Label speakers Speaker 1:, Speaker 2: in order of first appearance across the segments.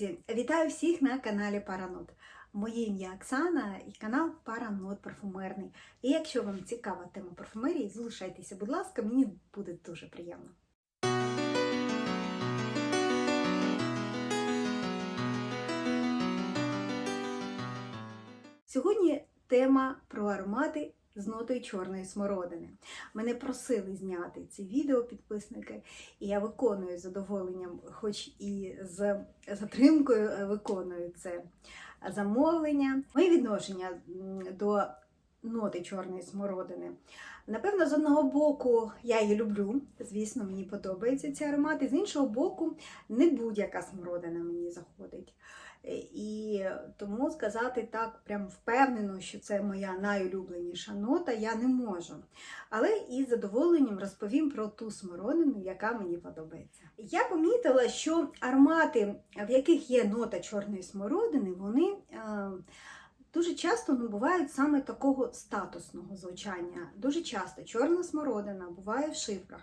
Speaker 1: Друзі, вітаю всіх на каналі Паранот. Моє ім'я Оксана і канал Паранот Парфумерний. І якщо вам цікава тема парфумерії, залишайтеся, будь ласка, мені буде дуже приємно. Сьогодні тема про аромати з нотою чорної смородини. Мене просили зняти це відео підписники, і я виконую з задоволенням, хоч і з затримкою е, виконую це замовлення. Моє відношення до ноти чорної смородини. Напевно, з одного боку я її люблю, звісно, мені подобається ці аромати. З іншого боку, не будь-яка смородина мені заходить. І тому сказати так прям впевнено, що це моя найулюбленіша нота, я не можу. Але із задоволенням розповім про ту смородину, яка мені подобається. Я помітила, що аромати, в яких є нота чорної смородини, вони е, дуже часто ну, бувають саме такого статусного звучання. Дуже часто чорна смородина буває в шифрах.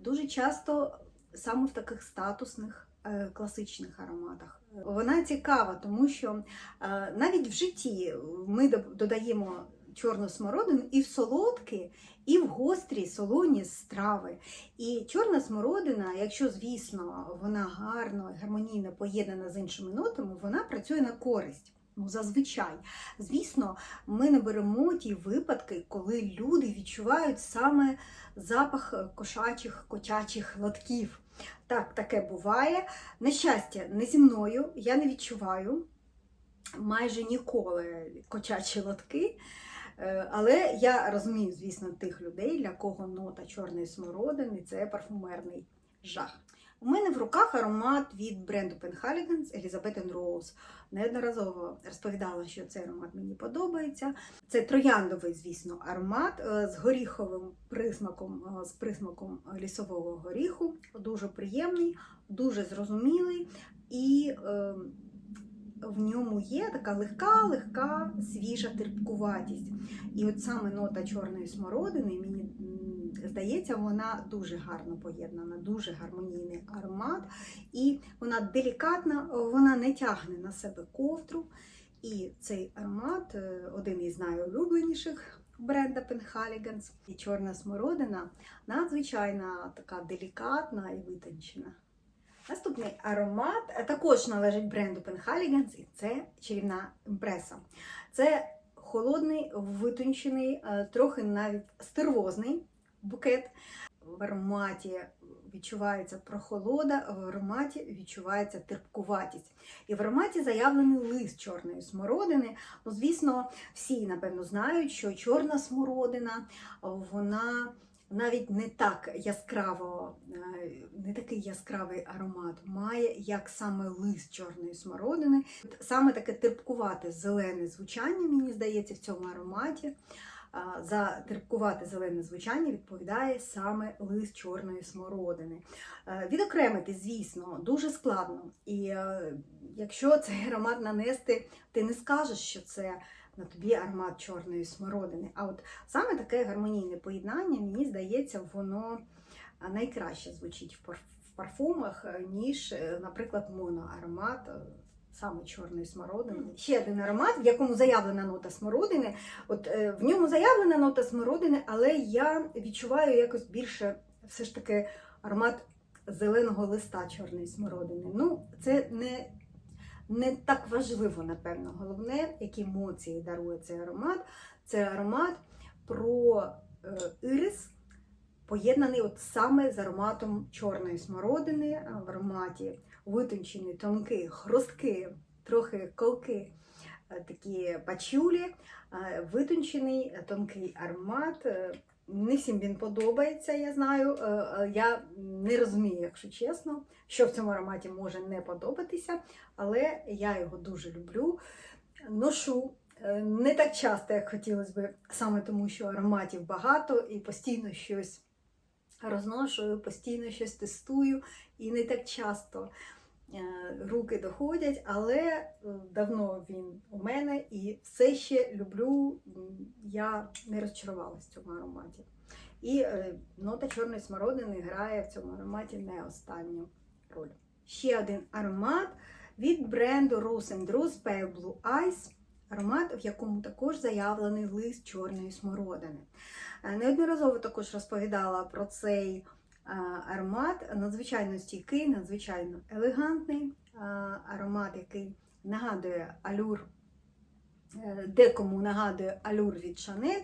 Speaker 1: Дуже часто саме в таких статусних класичних ароматах. Вона цікава, тому що е, навіть в житті ми додаємо чорну смородину і в солодкі, і в гострі солоні страви. І чорна смородина, якщо, звісно, вона гарно, гармонійно поєднана з іншими нотами, вона працює на користь. Ну, зазвичай. Звісно, ми не беремо ті випадки, коли люди відчувають саме запах е, кошачих, котячих лотків. Так, таке буває. На щастя, не зі мною, я не відчуваю майже ніколи кочачі лотки. Е, Але я розумію, звісно, тих людей, для кого нота чорної смородини це парфумерний жах. У мене в руках аромат від бренду Penhaligon's Elizabeth Rose. Неодноразово розповідала, що цей аромат мені подобається. Це трояндовий, звісно, аромат е, з горіховим присмаком, е, з присмаком лісового горіху. Дуже приємний, дуже зрозумілий і е, в ньому є така легка, легка, свіжа терпкуватість. І от саме нота чорної смородини, мені здається, вона дуже гарно поєднана, дуже гармонійний аромат. І вона делікатна, вона не тягне на себе ковдру. І цей аромат е, один із найулюбленіших бренда Penhaligon's. І чорна смородина надзвичайно така делікатна і витончена. Наступний аромат е, також належить бренду Penhaligon's, і це чарівна імпреса. Це холодний, витончений, е, трохи навіть стервозний букет. В ароматі відчувається прохолода, в ароматі відчувається терпкуватість. І в ароматі заявлений лист чорної смородини. Ну, звісно, всі, напевно, знають, що чорна смородина, вона навіть не так яскраво, е, не такий яскравий аромат має, як саме лист чорної смородини. Саме таке терпкувате зелене звучання, мені здається, в цьому ароматі. А, зелене звучання відповідає саме лист чорної смородини. Е, Відокремити, звісно, дуже складно. І е, якщо цей аромат нанести, ти не скажеш, що це на тобі аромат чорної смородини. А от саме таке гармонійне поєднання, мені здається, воно найкраще звучить в парфумах, е, ніж, е, наприклад, моноаромат. Саме чорної смородини. Ще один аромат, в якому заявлена нота смородини. От е, в ньому заявлена нота смородини, але я відчуваю якось більше все ж таки аромат зеленого листа чорної смородини. Ну, це не, не так важливо, напевно. Головне, які емоції дарує цей аромат. Це аромат про е, ірис, поєднаний от саме з ароматом чорної смородини, в ароматі витончені, тонкі, хрустки, трохи колки, е, такі пачулі, е, витончений, е, тонкий аромат. Не всім він подобається, я знаю. Я не розумію, якщо чесно, що в цьому ароматі може не подобатися, але я його дуже люблю. Ношу не так часто, як хотілося б, саме тому, що ароматів багато і постійно щось розношую, постійно щось тестую, і не так часто е, руки доходять, але е, давно він у мене і все ще люблю. Я не розчарувалася в цьому ароматі. І е, нота чорної смородини грає в цьому ароматі не останню роль. Ще один аромат від бренду Rose Rose Pale Blue Eyes. Аромат, в якому також заявлений лист чорної смородини. Е, Неодноразово також розповідала про цей е, аромат. Надзвичайно стійкий, надзвичайно елегантний е, аромат, який нагадує алюр, декому нагадує алюр від Шанель.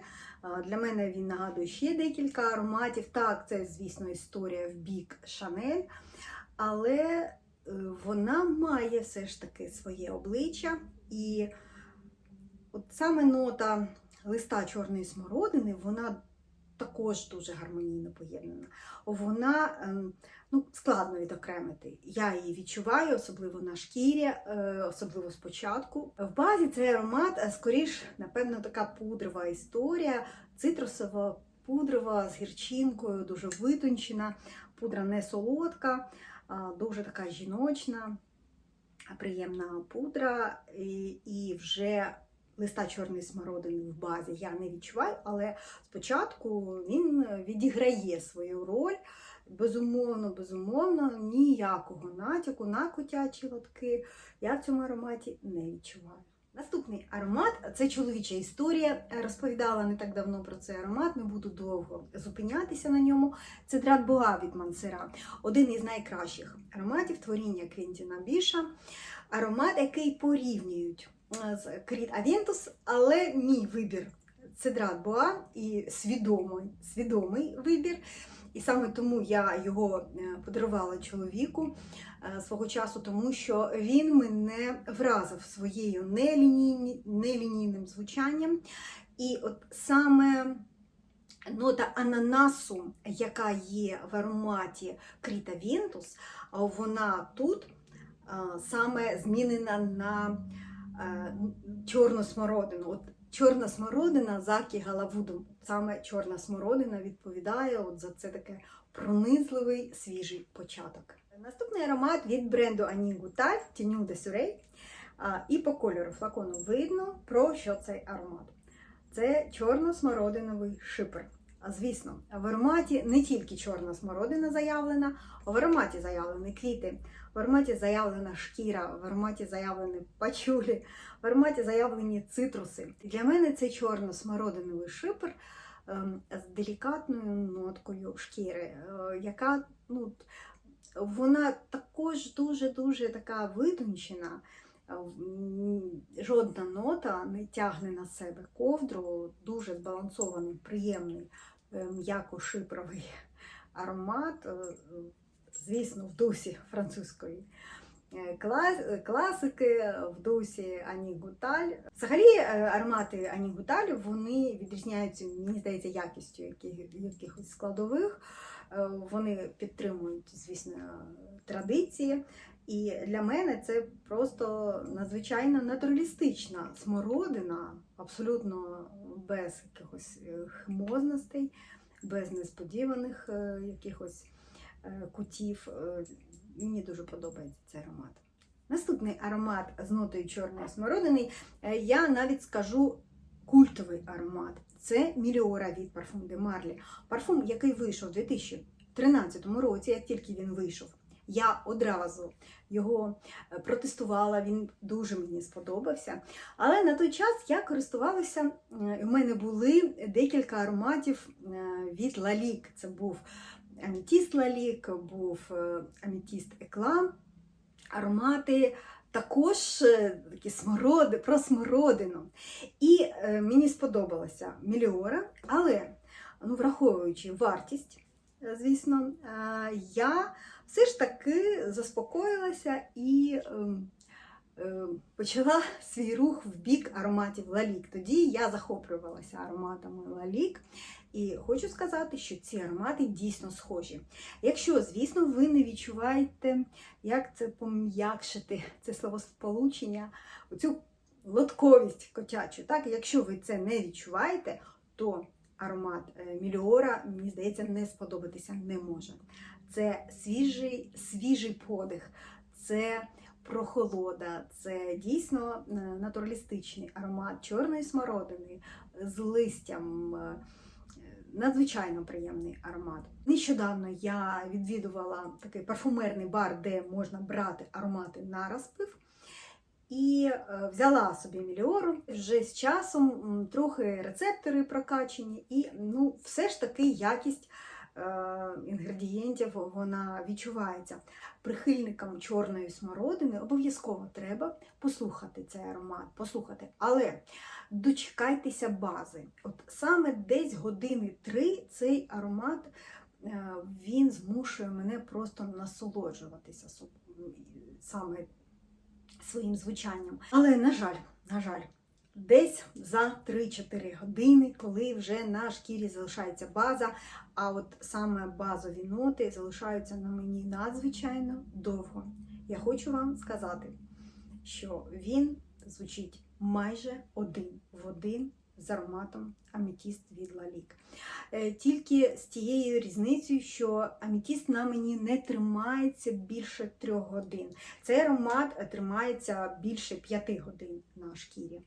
Speaker 1: Для мене він нагадує ще декілька ароматів. Так, це, звісно, історія в бік Шанель, але вона має все ж таки своє обличчя. І от саме нота листа чорної смородини, вона також дуже гармонійно поєднана. Вона ем, ну, складно відокремити. Я її відчуваю, особливо на шкірі, е, особливо спочатку. В базі цей аромат, е, скоріш, напевно, така пудрова історія, цитрусова пудрова з гірчинкою, дуже витончена, пудра не солодка, дуже така жіночна, приємна пудра. І, і вже листа чорної смородини в базі я не відчуваю, але спочатку він відіграє свою роль. Безумовно, безумовно, ніякого натяку на котячі лотки я в цьому ароматі не відчуваю. Наступний аромат це чоловіча історія. Розповідала не так давно про цей аромат, не буду довго зупинятися на ньому. Це драт Боа від Мансера, один із найкращих ароматів творіння Квінтіна Біша. Аромат, який порівнюють з Кріт Авентус, але мій вибір це драт Боа і свідомий, свідомий вибір. І саме тому я його е, подарувала чоловіку е, свого часу, тому що він мене вразив своєю нелінійні, нелінійним звучанням. І от саме нота ананасу, яка є в ароматі Кріта Вентус, вона тут саме змінена на е, чорну смородину. От чорна смородина Закі Галавуду. Саме чорна смородина відповідає от за це таке пронизливий свіжий початок. Наступний аромат від бренду Anis Goutal Tenue de Soleil. А, І по кольору флакону видно, про що цей аромат. Це чорно-смородиновий шипер. Звісно, в ароматі не тільки чорна смородина заявлена, в ароматі заявлені квіти, в ароматі заявлена шкіра, в ароматі заявлені пачулі, в ароматі заявлені цитруси. Для мене це чорно-смородиновий шипер ем, з делікатною ноткою шкіри, е, яка ну, вона також дуже-дуже така витончена. Е, Жодна нота не тягне на себе ковдру, дуже збалансований, приємний, е, м'яко-шипровий аромат, е, звісно, в дусі французької класики, в дусі Ані Гуталь. Взагалі аромати Ані Гуталь вони відрізняються, мені здається, якістю якихось складових. Е, Вони підтримують, звісно, традиції. І для мене це просто надзвичайно натуралістична смородина, абсолютно без якихось е, хмозностей, без несподіваних е, якихось кутів. Мені дуже подобається цей аромат. Наступний аромат з нотою чорної смородини, я навіть скажу культовий аромат. Це Міліора від Parfum de Marly. Парфум, який вийшов у 2013 році, як тільки він вийшов. Я одразу його е, протестувала, він дуже мені сподобався. Але на той час я користувалася, е, у мене були декілька ароматів е, від Лалік. Це був Амітіст Лалік, був е, Амітіст Екла. Аромати також е, такі смороди, про смородину. І е, мені сподобалася Міліора, але ну, враховуючи вартість, е, звісно, е, я все ж таки заспокоїлася і ем, е, почала свій рух в бік ароматів Лалік. Тоді я захоплювалася ароматами Лалік. І хочу сказати, що ці аромати дійсно схожі. Якщо, звісно, ви не відчуваєте, як це пом'якшити, це словосполучення, оцю лотковість котячу. Так, якщо ви це не відчуваєте, то аромат е, Міліора, мені здається, не сподобатися не може. Це свіжий, свіжий подих, це прохолода, це дійсно е, натуралістичний аромат чорної смородини з листям. Надзвичайно приємний аромат. Нещодавно я відвідувала такий парфумерний бар, де можна брати аромати на розпив. І е, взяла собі міліору. Вже з часом трохи рецептори прокачені, і ну, все ж таки якість інгредієнтів вона відчувається. Прихильникам чорної смородини обов'язково треба послухати цей аромат, послухати. Але дочекайтеся бази. От саме десь години три цей аромат е, він змушує мене просто насолоджуватися саме своїм звучанням. Але, на жаль, на жаль, десь за 3-4 години, коли вже на шкірі залишається база, а от саме базові ноти залишаються на мені надзвичайно довго. Я хочу вам сказати, що він звучить майже один в один з ароматом Аметіст від Лалік. Е, Тільки з тією різницею, що аметіст на мені не тримається більше трьох годин. Цей аромат тримається більше п'яти годин на шкірі.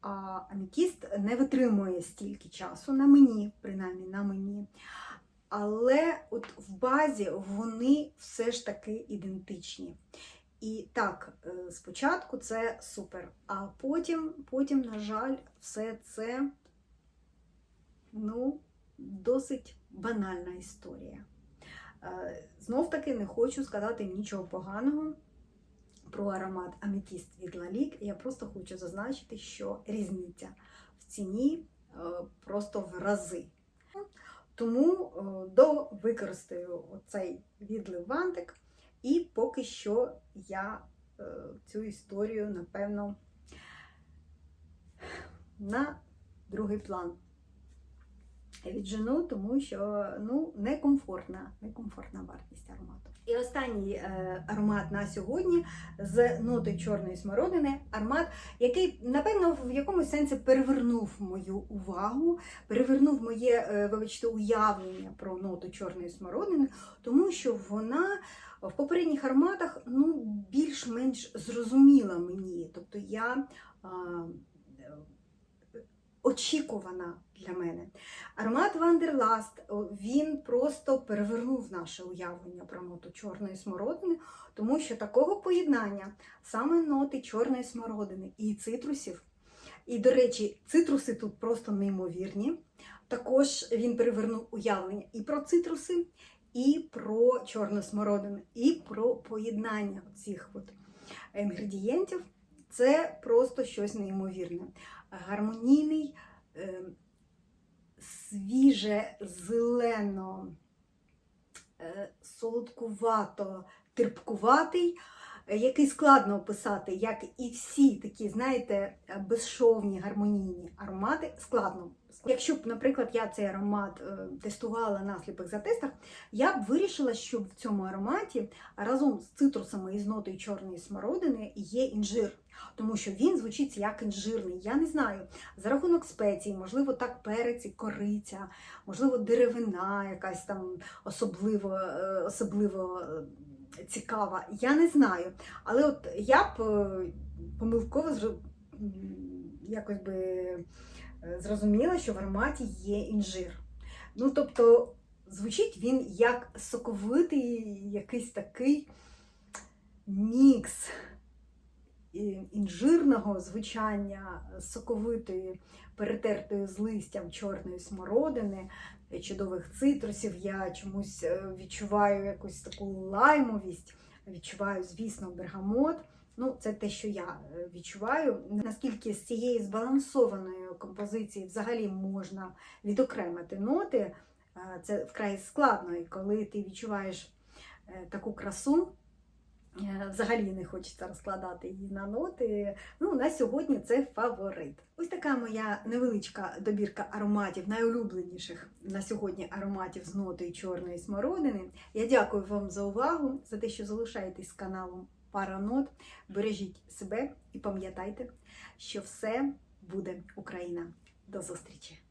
Speaker 1: А аметіст не витримує стільки часу на мені, принаймні на мені. Але от в базі вони все ж таки ідентичні. І так, е, спочатку це супер, а потім, потім, на жаль, все це ну, досить банальна історія. Е, Знов таки не хочу сказати нічого поганого про аромат Аметіст від Лалік. Я просто хочу зазначити, що різниця в ціні е, просто в рази. Тому е, до використаю оцей відлив вантик, і поки що я е, цю історію, напевно, на другий план віджену, тому що ну, некомфортна, некомфортна вартість аромату. І останній е, аромат на сьогодні з ноти чорної смородини. Аромат, який, напевно, в якомусь сенсі перевернув мою увагу, перевернув моє, е, вибачте, уявлення про ноту чорної смородини, тому що вона в попередніх ароматах ну, більш-менш зрозуміла мені. Тобто я. Очікувана для мене. Аромат Вандерласт він просто перевернув наше уявлення про ноту чорної смородини, тому що такого поєднання саме ноти чорної смородини і цитрусів. І, до речі, цитруси тут просто неймовірні. Також він перевернув уявлення і про цитруси, і про чорну смородину, і про поєднання цих от інгредієнтів. Це просто щось неймовірне. Гармонійний, е, свіже, зелено, е, солодкувато, терпкуватий, який складно описати, як і всі такі, знаєте, безшовні гармонійні аромати, складно. Якщо б, наприклад, я цей аромат е, тестувала на сліпих затестах, я б вирішила, що в цьому ароматі разом з цитрусами і з нотою чорної смородини є інжир, тому що він звучить як інжирний. Я не знаю, за рахунок спецій, можливо, так перець і кориця, можливо, деревина якась там особливо, е, особливо е, цікава. Я не знаю. Але от я б помилково якось би зрозуміла, що в ароматі є інжир. Ну, тобто, звучить він як соковитий якийсь такий мікс інжирного звучання, соковитої, перетертої з листям чорної смородини, чудових цитрусів. Я чомусь е, відчуваю якусь таку лаймовість, відчуваю, звісно, бергамот. Ну, це те, що я е, відчуваю. Наскільки з цієї збалансованої композиції взагалі можна відокремити ноти, е, це вкрай складно, і коли ти відчуваєш е, таку красу. Взагалі не хочеться розкладати її на ноти. Ну, на сьогодні це фаворит. Ось така моя невеличка добірка ароматів, найулюбленіших на сьогодні ароматів з нотою чорної смородини. Я дякую вам за увагу, за те, що залишаєтесь каналом Паранот. Бережіть себе і пам'ятайте, що все буде Україна. До зустрічі!